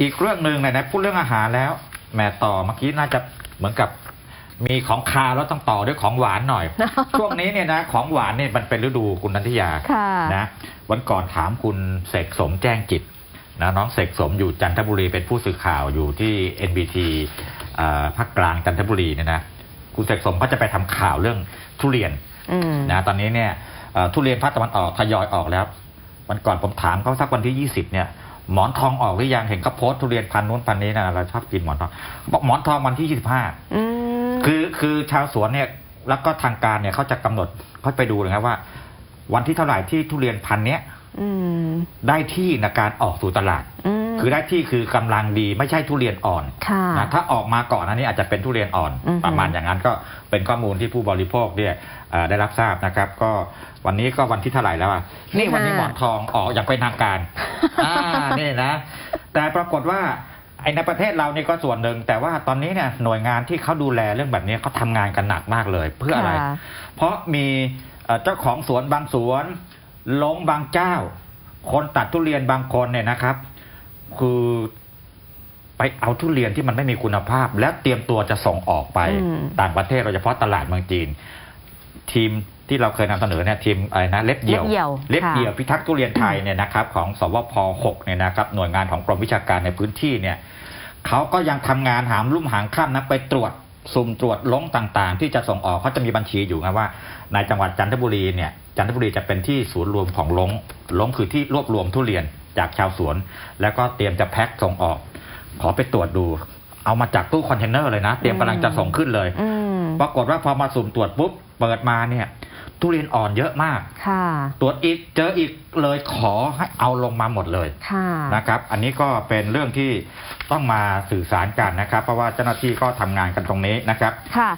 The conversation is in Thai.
อีกเรื่องหนึ่งเนี่ยนะพูดเรื่องอาหารแล้วแหม่ต่อเมื่อกี้น่าจะเหมือนกับมีของคาวแล้วต้องต่อด้วยของหวานหน่อย ช่วงนี้เนี่ยนะของหวานเนี่ยมันเป็นฤดูคุณนันทิยาค่ะนะวันก่อนถามคุณเสกสมแจ้งจิตนะน้องเสกสมอยู่จันทบุรีเป็นผู้สื่อข่าวอยู่ที่ NBT อ่าภาคกลางจันทบุรีเนี่ยนะคุณเสกสมก็จะไปทำข่าวเรื่องทุเรียนอืมนะตอนนี้เนี่ยเอ่อทุเรียนภาคตะวันออกทยอยออกแล้ว วันก่อนผมถามเขาสักวันที่ 20เนี่ย หมอนทองออกหรือยังเห็นเขาโพสต์ทุเรียนพันนู้นพันนี้นะเราชอบกินหมอนทองบอกหมอนทองวันที่25อืมคือคือชาวสวนเนี่ยแล้วก็ทางการเนี่ยเขาจะกำหนดเขาไปดูเลยครับว่า วันที่เท่าไหร่ที่ทุเรียนพันเนี้ยอืมได้ที่ในการออกสู่ตลาดอืมคือได้ที่คือกำลังดีไม่ใช่ทุเรียนอ่อนค่ะนะถ้าออกมาก่อนอันนี้อาจจะเป็นทุเรียนอ่อนอือฮึประมาณอย่างนั้นก็เป็นข้อมูลที่ผู้บริโภคเนี่ยเอ่อได้รับทราบนะครับ ก็วันนี้ก็วันที่เท่าไหร่แล้วอะนี่วันนี้หมอนทองออกอย่างเป็นทางการ อ่านี่นะ แต่ปรากฏว่าไอ้ในประเทศเรานี่ก็ส่วนหนึ่ง แต่ว่าตอนนี้เนี่ยหน่วยงานที่เขาดูแลเรื่องแบบนี้เขาทำงานกันหนักมากเลย เพื่ออะไรค่ะเพราะมีเอ่อเจ้าของสวนบางสวนลงบางเจ้า คนตัดทุเรียนบางคนเนี่ยนะครับ คือไปเอาทุเรียนที่มันไม่มีคุณภาพ และเตรียมตัวจะส่งออกไปอืมต่างประเทศโดยเฉพาะตลาดเมืองจีน ทีม ที่เราเคยนำเสนอเนี่ยทีมอะไรนะเล็บเดี่ยว เล็บเดี่ยวเล็บค่ะเดี่ยวพิทักษ์ทุเรียนไทยเนี่ยนะครับของสวพ6เนี่ยนะครับหน่วยงานของกรมวิชาการในพื้นที่เนี่ยเขาก็ยังทำงานหามรุ่มหางค่ำนะไปตรวจสุ่มตรวจลงต่างๆ ที่จะส่งออกเขาจะมีบัญชีอยู่นะว่า ในจังหวัดจันทบุรีเนี่ยจันทบุรีจะเป็นที่ศูนย์รวมของลงลงคือที่รวบรวมทุเรียนจากชาวสวน แล้วก็เตรียมจะแพ็คส่งออก ขอไปตรวจดู เอามาจากตู้คอนเทนเนอร์เลยนะ เตรียมกำลังจะส่งขึ้นเลยอืมปรากฏว่าพอมาสุ่มตรวจปุ๊บเปิดมาเนี่ย ทุเรียนอ่อนเยอะมาก ค่ะ ตรวจอีกเจออีกเลยขอให้เอาลงมาหมดเลยค่ะ นะครับ อันนี้ก็เป็นเรื่องที่ต้องมาสื่อสารกันนะครับ เพราะว่าเจ้าหน้าที่ก็ทำงานกันตรงนี้นะครับ ค่ะ